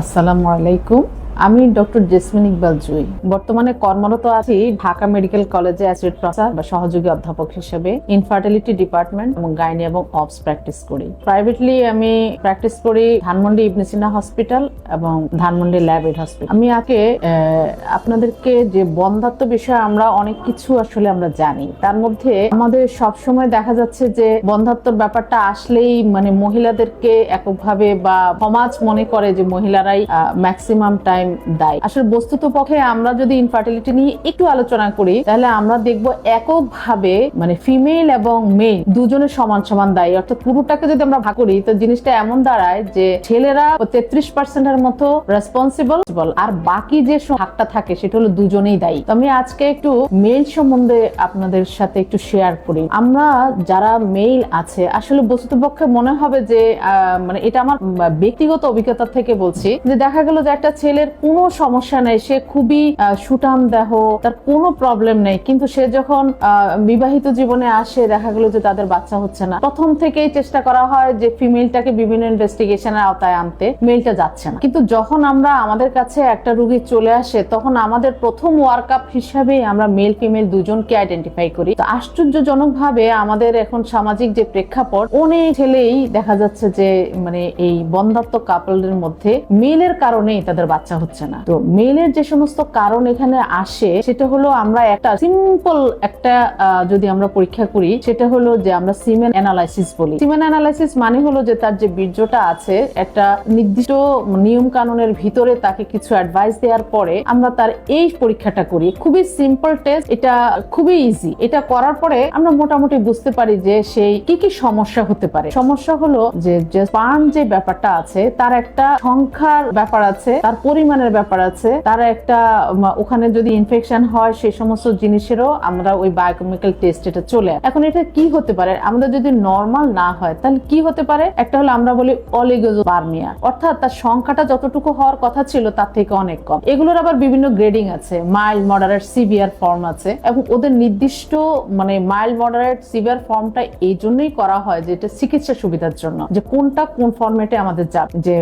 আসসালামু আলাইকুম। আমি ডক্টর জেসমিন ইকবাল জুই। বর্তমানে কর্মরত আছি ঢাকা মেডিকেল কলেজে অ্যাসিড প্রফেসর বা সহযোগী অধ্যাপক হিসেবে ইনফার্টিলিটি ডিপার্টমেন্ট এবং গাইনি এবং অবস প্র্যাকটিস করি। প্রাইভেটলি আমি প্র্যাকটিস করি ধানমন্ডি ইবনে সিনা হসপিটাল এবং ধানমন্ডি ল্যাব এড হসপিটাল আমি আগে আপনাদেরকে যে বন্ধাত্ম বিষয়ে আমরা অনেক কিছু আসলে আমরা জানি, তার মধ্যে আমাদের সব সময় দেখা যাচ্ছে যে বন্ধাত্মর ব্যাপারটা আসলেই মানে মহিলাদেরকে এককভাবে বা সমাজ মনে করে যে মহিলারাই ম্যাক্সিমাম টাইম দায়ী। আসলে বস্তুত পক্ষে আমরা যদি ইনফার্টিলিটি নিয়ে একটু আলোচনা করি, তাহলে আমরা দেখব এককভাবে মানে ফিমেল এবং মেল দুজনের সমান সমান দায়ী। অর্থাৎ পুরোটাকে যদি আমরা ভাগ করি, তো জিনিসটা এমন দাঁড়ায় যে ছেলেরা তেত্রিশ পার্সেন্টের মতো রেসপন্সিবল আর বাকি যে ভাগটা থাকে, সেটা হলো দুজনেই দায়ী। তো আমি আজকে একটু মেল সম্বন্ধে আপনাদের সাথে একটু শেয়ার করি। আমরা যারা মেল আছে, আসলে বস্তুতপক্ষে মনে হবে যে মানে এটা আমার ব্যক্তিগত অভিজ্ঞতা থেকে বলছি। যে দেখা গেল যে একটা ছেলের কোনো সমস্যা নেই। সে খুবই সুঠাম দেহ, তার কোনো প্রবলেম নেই। কিন্তু সে যখন বিবাহিত জীবনে আসে, দেখা গেল যে তাদের বাচ্চা হচ্ছে না। প্রথম থেকেই চেষ্টা করা হয় যে ফিমেলটাকে বিভিন্ন ইনভেস্টিগেশনের আওতায় আনতে। মেলটা যাচ্ছে না। কিন্তু যখন আমরা আমাদের কাছে একটা রুগী চলে আসে, তখন আমাদের প্রথম ওয়ার্ক আপ হিসাবে আমরা মেল ফিমেল দুজনকে আইডেন্টিফাই করি। তো আশ্চর্যজনক ভাবে আমাদের এখন সামাজিক যে প্রেক্ষাপট, অনেক ছেলেই দেখা যাচ্ছে যে মানে এই বন্ধাত্ম কাপলদের মধ্যে মেলের কারণেই তাদের বাচ্চা হচ্ছে না। তো মেলের যে সমস্ত কারণ এখানে আসে, সেটা হলো আমরা একটা সিম্পল একটা যদি আমরা পরীক্ষা করি, সেটা হলো যে আমরা সিমেন অ্যানালাইসিস বলি। সিমেন অ্যানালাইসিস মানে হলো যে তার যে বীর্যটা আছে, একটা নির্দিষ্ট নিয়ম কানুনের ভিতরে তাকে কিছু অ্যাডভাইস দেওয়ার পরে আমরা তার এই পরীক্ষাটা করি। খুবই সিম্পল টেস্ট এটা খুবই ইজি এটা করার পরে আমরা মোটামুটি বুঝতে পারি যে সেই কি কি সমস্যা হতে পারে। সমস্যা হলো যে স্পার্ম যে ব্যাপারটা আছে, তার একটা সংখ্যার ব্যাপার আছে, তার পরিমাণের ব্যাপার আছে, তার একটা ওখানে যদি ইনফেকশন হয় সেই সমস্ত জিনিসেরও আমরা ওই বায়োকেমিক্যাল টেস্ট এটা চলে এখন এটা কি হতে পারে? আমাদের যদি নর্মাল না হয়, তাহলে কি হতে পারে? একটা হলো আমরা বলি অলিগোজোপার্মিয়া অর্থাৎ তার সংখ্যাটা যতটুকু হওয়ার কথা ছিল তার থেকে অনেক কম। এগুলোর আবার বিভিন্ন গ্রেডিং আছে মাইল্ড মডারেট সিভিয়ার ফর্ম আছে, এবং ওদের নির্দিষ্ট মানে মাইল্ড মডারেট সিভিয়ার ফর্মটা এই জন্যই করা হয় যে এটা চিকিৎসা সুবিধার জন্য, যে কোনটা কোন ফর্মেটে আমাদের যাবে, যে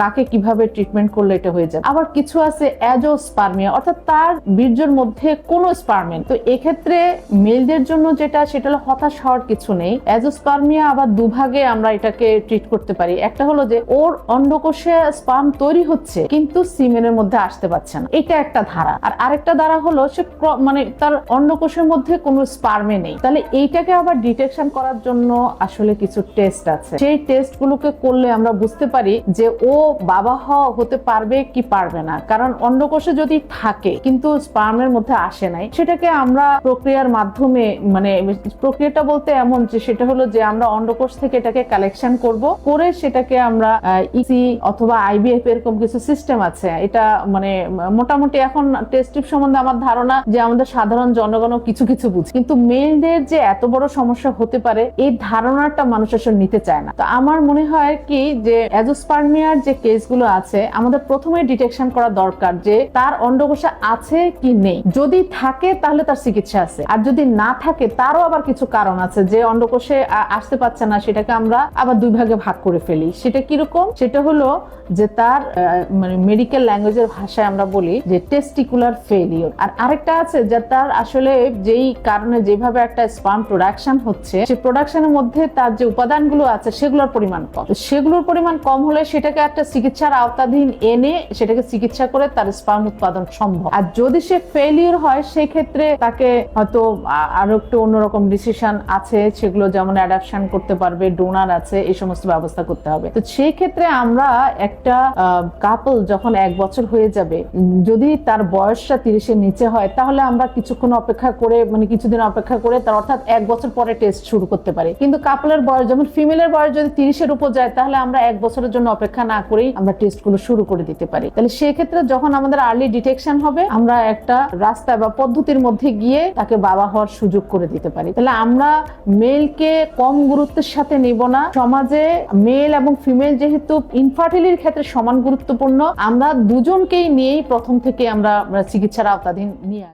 কাকে কীভাবে ট্রিটমেন্ট করলে এটা হয়ে যাবে। আবার কিছু আছে অ্যাজোস্পার্মিয়া, অর্থাৎ তার বীর্যের মধ্যে কোনো স্পার্মেন তো এক্ষেত্রে মেলদের জন্য যেটা, সেটা হলো হতাশ হওয়ার কিছু নেই। অ্যাজোস্পার্মিয়া আবার দুভাগে আমরা এটাকে ট্রিট করতে পারি। একটা হলো যে, ওর অন্ডকোষে স্পার্ম তৈরি হচ্ছে, কিন্তু সিমেনের মধ্যে আসতে পারছে না। এটা একটা ধারা। আর আরেকটা ধারা হলো, সে মানে তার অন্ডকোষের মধ্যে কোনো স্পার্মে নেই। তাহলে এইটাকে আবার ডিটেকশন করার জন্য আসলে কিছু টেস্ট আছে। সেই টেস্ট গুলোকে করলে আমরা বুঝতে পারি যে, ও বাবা হওয়া হতে পারবে কি পারবে না। কারণ অন্ডকোষে যদি থাকে, কিন্তু স্পার্মের মধ্যে আসে নাই, সেটাকে আমরা প্রক্রিয়ার মাধ্যমে মানে প্রক্রিয়াটা বলতে এমন যে সেটা হলো যে আমরা অন্ডকোষ থেকে এটাকে কালেকশন করব, করে সেটাকে আমরা ইসি অথবা আইবিএফ এরকম কিছু সিস্টেম আছে। এটা মানে মোটামুটি এখন টেস্ট সম্বন্ধে আমার ধারণা যে আমাদের সাধারণ জনগণও কিছু কিছু বুঝে। কিন্তু মেয়েদের যে এত বড় সমস্যা হতে পারে, এই ধারণাটা মানুষ আসলে নিতে চায় না। তো আমার মনে হয় কি যে অ্যাজোস্পার্মিয়ার যে কেসগুলো আছে, আমাদের প্রথমে ডিটেকশন করা দরকার যে তার অন্ডকোষে আছে কি নেই। যদি থাকে, তাহলে তার চিকিৎসা আছে। আর যদি না থাকে, তারও আবার কিছু কারণ আছে যে অন্ডকোষে আসতে পারছে না, সেটাকে আমরা আবার দুই ভাগে ভাগ করে ফেলি। সেটা কীরকম? সেটা হলো যে তার মানে মেডিকেল ল্যাঙ্গুয়েজের ভাষায় আমরা বলি যে টেস্টিকুলার ফেলিওর আর আরেকটা আছে যে তার আসলে যেই কারণে যেভাবে একটা স্পাম প্রোডাকশন হচ্ছে সেই প্রোডাকশনের মধ্যে তার যে উপাদানগুলো আছে, সেগুলোর পরিমাণ কম। সেগুলোর পরিমাণ কম হলে সেটাকে একটা চিকিৎসার আওতাধীন এনে সেটাকে চিকিৎসা করে তার স্পার্ম উৎপাদন সম্ভব। আর যদি সে ফেলিওর হয় সেই ক্ষেত্রে তাকে হয়তো আরও একটু অন্যরকম ডিসিশন আছে, সেগুলো যেমন অ্যাডাপশন করতে পারবে ডোনার আছে, এই সমস্ত ব্যবস্থা করতে হবে। তো সেই ক্ষেত্রে আমরা একটা কাপল যখন এক বছর হয়ে যাবে, যদি তার বয়সটা তিরিশের নিচে হয়, তাহলে আমরা কিছুক্ষণ অপেক্ষা করে মানে কিছুদিন অপেক্ষা করে তার অর্থাৎ এক বছর পরে টেস্ট শুরু করতে পারি। কিন্তু কাপলের বয়স, যেমন ফিমেলের বয়স যদি তিরিশের উপর যায়, তাহলে আমরা এক বছরের জন্য অপেক্ষা না করেই আমরা টেস্টগুলো শুরু করে দিতে পারি। তাহলে সেক্ষেত্রে যখন আমাদের আর্লি ডিটেকশন হবে, আমরা একটা রাস্তা বা পদ্ধতির মধ্যে গিয়ে তাকে বাবা হওয়ার সুযোগ করে দিতে পারি তাহলে আমরা মেলকে কম গুরুত্বের সাথে নিব না সমাজে মেল এবং ফিমেল যেহেতু ইনফার্টিলির ক্ষেত্রে সমান গুরুত্বপূর্ণ, আমরা দুজনকেই নিয়েই প্রথম থেকে আমরা চিকিৎসার আওতাধীন নিয়ে।